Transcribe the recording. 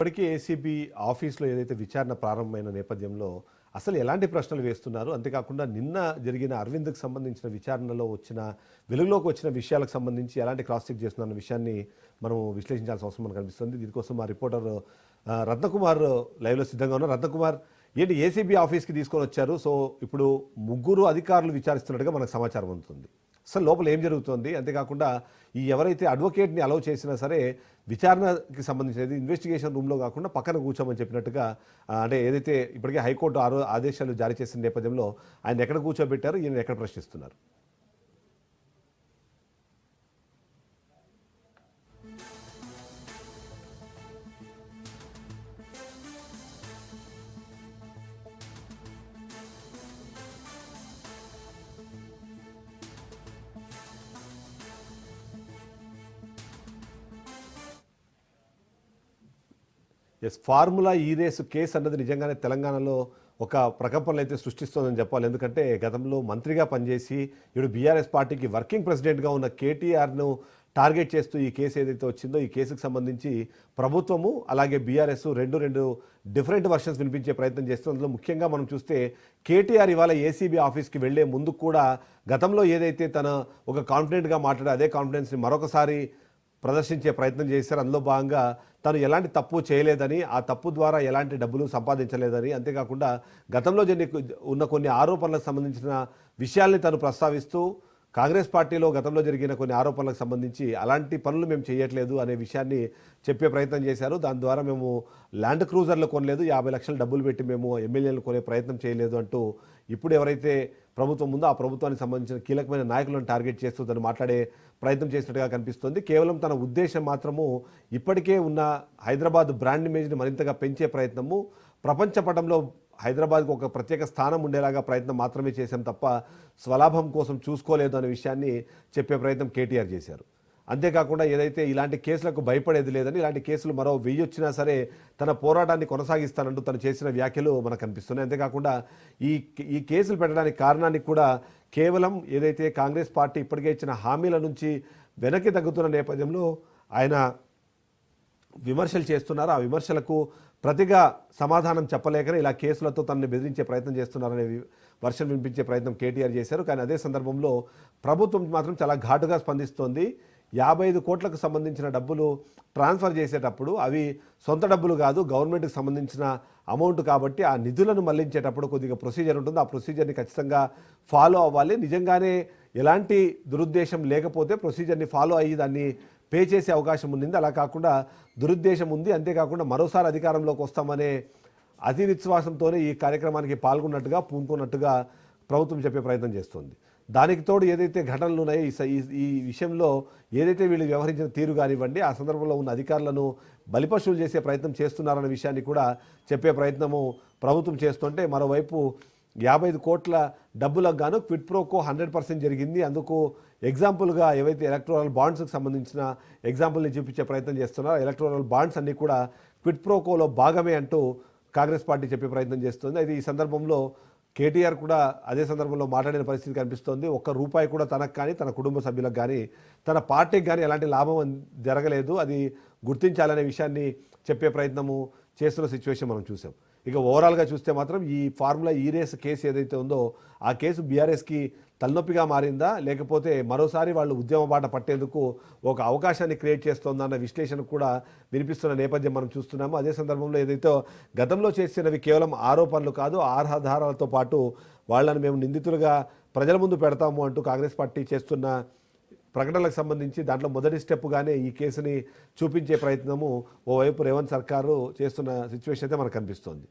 ఇప్పటికే ఏసీబీ ఆఫీస్లో ఏదైతే విచారణ ప్రారంభమైన నేపథ్యంలో అసలు ఎలాంటి ప్రశ్నలు వేస్తున్నారు? అంతేకాకుండా నిన్న జరిగిన అరవింద్కు సంబంధించిన విచారణలో వచ్చిన వెలుగులోకి వచ్చిన విషయాలకు సంబంధించి ఎలాంటి క్రాస్ చెక్ చేస్తున్న విషయాన్ని మనం విశ్లేషించాల్సిన అవసరం మనకు కనిపిస్తుంది దీనికోసం మా రిపోర్టర్ రత్నకుమార్ లైవ్లో సిద్ధంగా ఉన్నారు. రత్నకుమార్ ఏంటి ఏసీబీ ఆఫీస్కి తీసుకొని వచ్చారు. సో ఇప్పుడు ముగ్గురు అధికారులు విచారిస్తున్నట్టుగా మనకు సమాచారం అందుతుంది. అసలు లోపల ఏం జరుగుతోంది? అంతేకాకుండా ఈ ఎవరైతే అడ్వకేట్ని అలౌ చేసినా సరే విచారణకి సంబంధించినది ఇన్వెస్టిగేషన్ రూమ్లో కాకుండా పక్కన కూర్చోమని చెప్పినట్టుగా అంటే ఏదైతే ఇప్పటికే హైకోర్టు ఆరో ఆదేశాలు జారీ చేసిన నేపథ్యంలో ఆయన ఎక్కడ కూర్చోబెట్టారు? ఈయన ఎక్కడ ప్రశ్నిస్తున్నారు? ఎస్ ఫార్ములా ఈ రేసు కేసు అన్నది నిజంగానే తెలంగాణలో ఒక ప్రకంపనలు అయితే సృష్టిస్తోందని చెప్పాలి. ఎందుకంటే గతంలో మంత్రిగా పనిచేసి ఇప్పుడు బీఆర్ఎస్ పార్టీకి వర్కింగ్ ప్రెసిడెంట్గా ఉన్న కేటీఆర్ను టార్గెట్ చేస్తూ ఈ కేసు ఏదైతే వచ్చిందో ఈ కేసుకు సంబంధించి ప్రభుత్వము అలాగే బీఆర్ఎస్ రెండు రెండు డిఫరెంట్ వర్షన్స్ వినిపించే ప్రయత్నం చేస్తుంది. అందులో ముఖ్యంగా మనం చూస్తే కేటీఆర్ ఇవాళ ఏసీబీ ఆఫీస్కి వెళ్ళే ముందు కూడా గతంలో ఏదైతే తన ఒక కాన్ఫిడెంట్గా మాట్లాడే అదే కాన్ఫిడెన్స్ని మరొకసారి ప్రదర్శించే ప్రయత్నం చేశారు. అందులో భాగంగా తను ఎలాంటి తప్పు చేయలేదని ఆ తప్పు ద్వారా ఎలాంటి డబ్బులు సంపాదించలేదని అంతేకాకుండా గతంలో జరిగి ఉన్న కొన్ని ఆరోపణలకు సంబంధించిన విషయాల్ని తను ప్రస్తావిస్తూ కాంగ్రెస్ పార్టీలో గతంలో జరిగిన కొన్ని ఆరోపణలకు సంబంధించి అలాంటి పనులు మేము చేయట్లేదు అనే విషయాన్ని చెప్పే ప్రయత్నం చేశారు. దాని ద్వారా మేము ల్యాండ్ క్రూజర్లు కొనలేదు. యాభై లక్షల డబ్బులు పెట్టి మేము ఎమ్మెల్యేలు కొనే ప్రయత్నం చేయలేదు అంటూ ఇప్పుడు ఎవరైతే ప్రభుత్వం ఉందో ఆ ప్రభుత్వానికి సంబంధించిన కీలకమైన నాయకులను టార్గెట్ చేస్తూ తను మాట్లాడే ప్రయత్నం చేసినట్టుగా కనిపిస్తోంది. కేవలం తన ఉద్దేశం మాత్రము ఇప్పటికే ఉన్న హైదరాబాద్ బ్రాండ్ ఇమేజ్ని మరింతగా పెంచే ప్రయత్నము. ప్రపంచ పటంలో హైదరాబాద్కు ఒక ప్రత్యేక స్థానం ఉండేలాగా ప్రయత్నం మాత్రమే చేశాం తప్ప స్వలాభం కోసం చూసుకోలేదు అనే విషయాన్ని చెప్పే ప్రయత్నం కేటీఆర్ చేశారు. అంతేకాకుండా ఏదైతే ఇలాంటి కేసులకు భయపడేది లేదని ఇలాంటి కేసులు మరో వెయ్యి వచ్చినా సరే తన పోరాటాన్ని కొనసాగిస్తానంటూ తను చేసిన వ్యాఖ్యలు మనకు కనిపిస్తున్నాయి. అంతేకాకుండా ఈ ఈ కేసులు పెట్టడానికి కారణానికి కూడా కేవలం ఏదైతే కాంగ్రెస్ పార్టీ ఇప్పటికే ఇచ్చిన హామీల నుంచి వెనక్కి తగ్గుతున్న నేపథ్యంలో ఆయన విమర్శలు చేస్తున్నారు. ఆ విమర్శలకు ప్రతిగా సమాధానం చెప్పలేకనే ఇలా కేసులతో తనని బెదిరించే ప్రయత్నం చేస్తున్నారనే వర్షం వినిపించే ప్రయత్నం కేటీఆర్ చేశారు. కానీ అదే సందర్భంలో ప్రభుత్వం మాత్రం చాలా ఘాటుగా స్పందిస్తోంది. యాభై ఐదు కోట్లకు సంబంధించిన డబ్బులు ట్రాన్స్ఫర్ చేసేటప్పుడు అవి సొంత డబ్బులు కాదు గవర్నమెంట్కి సంబంధించిన అమౌంట్ కాబట్టి ఆ నిధులను మళ్ళించేటప్పుడు కొద్దిగా ప్రొసీజర్ ఉంటుంది. ఆ ప్రొసీజర్ని ఖచ్చితంగా ఫాలో అవ్వాలి. నిజంగానే ఎలాంటి దురుద్దేశం లేకపోతే ప్రొసీజర్ని ఫాలో అయ్యి దాన్ని పే చేసే అవకాశం ఉండింది అలా కాకుండా దురుద్దేశం ఉంది. అంతేకాకుండా మరోసారి అధికారంలోకి వస్తామనే అతి విశ్వాసంతోనే ఈ కార్యక్రమానికి పాల్గొన్నట్టుగా పూనుకున్నట్టుగా ప్రభుత్వం చెప్పే ప్రయత్నం చేస్తుంది. దానికి తోడు ఏదైతే ఘటనలు ఉన్నాయో ఈ స- ఈ- ఈ విషయంలో ఏదైతే వీళ్ళు వ్యవహరించిన తీరు కానివ్వండి ఆ సందర్భంలో ఉన్న అధికారులను బలిపశువులు చేసే ప్రయత్నం చేస్తున్నారన్న విషయాన్ని కూడా చెప్పే ప్రయత్నము ప్రభుత్వం చేస్తుంటే మరోవైపు యాభై ఐదు కోట్ల డబ్బులకు గాను క్విట్ ప్రోకో హండ్రెడ్ పర్సెంట్ జరిగింది. అందుకు ఎగ్జాంపుల్గా ఏవైతే ఎలక్ట్రల్ బాండ్స్కి సంబంధించిన ఎగ్జాంపుల్ని చూపించే ప్రయత్నం చేస్తున్నారో ఎలక్ట్రోనల్ బాండ్స్ అన్నీ కూడా క్విట్ ప్రోకోలో భాగమే అంటూ కాంగ్రెస్ పార్టీ చెప్పే ప్రయత్నం చేస్తుంది. అయితే ఈ సందర్భంలో కేటీఆర్ కూడా అదే సందర్భంలో మాట్లాడిన పరిస్థితి కనిపిస్తోంది. ఒక్క రూపాయి కూడా తనకు కానీ తన కుటుంబ సభ్యులకు కానీ తన పార్టీకి కానీ ఎలాంటి లాభం జరగలేదు. అది గుర్తించాలనే విషయాన్ని చెప్పే ప్రయత్నము చేస్తున్న సిచ్యువేషన్ మనం చూసాం. ఇక ఓవరాల్గా చూస్తే మాత్రం ఈ ఫార్ములా ఈ రేస్ కేసు ఏదైతే ఉందో ఆ కేసు బీఆర్ఎస్కి తలనొప్పిగా మారిందా? లేకపోతే మరోసారి వాళ్ళు ఉద్యమ బాట పట్టేందుకు ఒక అవకాశాన్ని క్రియేట్ చేస్తోందన్న విశ్లేషణ కూడా వినిపిస్తున్న నేపథ్యం మనం చూస్తున్నాము. అదే సందర్భంలో ఏదైతే గతంలో చేసినవి కేవలం ఆరోపణలు కాదు ఆధారాలతో పాటు వాళ్ళని మేము నిందితులుగా ప్రజల ముందు పెడతాము అంటూ కాంగ్రెస్ పార్టీ చేస్తున్న ప్రకటనలకు సంబంధించి దాంట్లో మొదటి స్టెప్గానే ఈ కేసుని చూపించే ప్రయత్నము ఓవైపు రేవంత్ సర్కారు చేస్తున్న సిచ్యువేషన్ అయితే మనకు కనిపిస్తోంది.